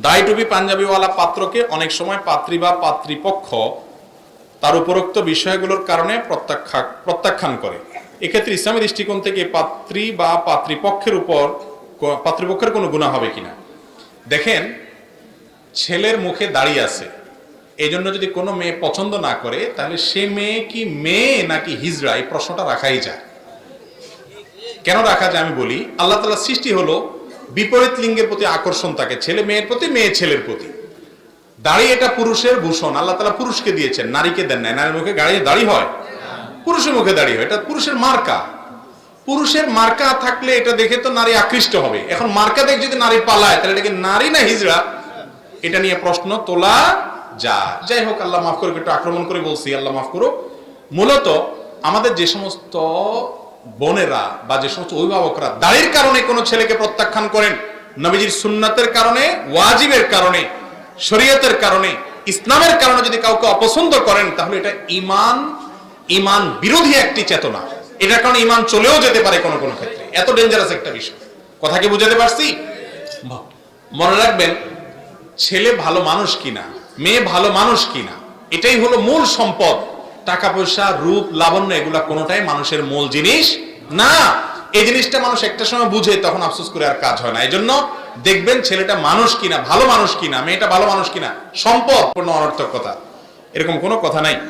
দায় টুপি পাঞ্জাবিওয়ালা পাত্রকে অনেক সময় পাত্রী বা পাত্রীপক্ষ তার উপরোক্ত বিষয়গুলোর কারণে প্রত্যাখ্যা- প্রত্যাখ্যান করে। এক্ষেত্রে ইসলামী দৃষ্টিকোণ থেকে পাত্রী বা পাত্রীপক্ষের উপর পাত্রীপক্ষের কোনো গুণা হবে কিনা? দেখেন, ছেলের মুখে দাঁড়িয়ে আছে। এই জন্য যদি কোনো মেয়ে পছন্দ না করে, তাহলে সে মেয়ে কি মেয়ে নাকি হিজড়া? এই প্রশ্নটা রাখাই যায়। কেন রাখা যায় আমি বলি, আল্লাহ তালা সৃষ্টি হলো বিপরীত লিঙ্গের প্রতি আকর্ষণ থাকে, ছেলে মেয়ের প্রতি, মেয়ে ছেলের প্রতি। দাড়ি এটা পুরুষের ভূষণ, আল্লাহ তালা পুরুষকে দিয়েছেন, নারীকে দেন নাই। নারীর মুখে গাড়ি দাড়ি হয়? পুরুষের মুখে দাড়ি হয়, এটা পুরুষের মার্কা। পুরুষের মার্কা থাকলে এটা দেখে তো নারী আকৃষ্ট হবে। এখন মার্কা দেখে যদি নারী পালায়, তাহলে এটা কি নারী না হিজড়া? এটা নিয়ে প্রশ্ন তোলা যা যাই হোক, আল্লাহ মাফ করুক, একটু আক্রমণ করে বলছি, আল্লাহ মাফ করুক। মূলত আমাদের যে সমস্ত বোনেরা বা যে সমস্ত অভিভাবকরা দাড়ির কারণে কোনো ছেলেকে প্রত্যাখ্যান করেন, নবীজির সুন্নাতের কারণে, ওয়াজিবের কারণে, শরীয়তের কারণে, ইসলামের কারণে যদি কাউকে অপছন্দ করেন, তাহলে এটা ইমান ইমান বিরোধী একটি চেতনা। এটার কারণে ইমান চলেও যেতে পারে কোনো কোনো ক্ষেত্রে। এত ডেঞ্জারাস একটা বিষয়। কথা কি বুঝাতে পারছি? মনে রাখবেন, ছেলে ভালো মানুষ কিনা, মেয়ে ভালো মানুষ কিনা, এটাই হলো মূল সম্পদ। টাকা পয়সা রূপ, লাবণ্য এগুলা কোনোটাই মানুষের মূল জিনিস না। এই জিনিসটা মানুষ একটা সময় বুঝে, তখন আফসোস করে আর কাজ হয় না। এই জন্য দেখবেন ছেলেটা মানুষ কিনা, ভালো মানুষ কিনা, মেয়েটা ভালো মানুষ কিনা, সম্পদ কোনো অনর্থক কথা। এরকম কোনো কথা নাই।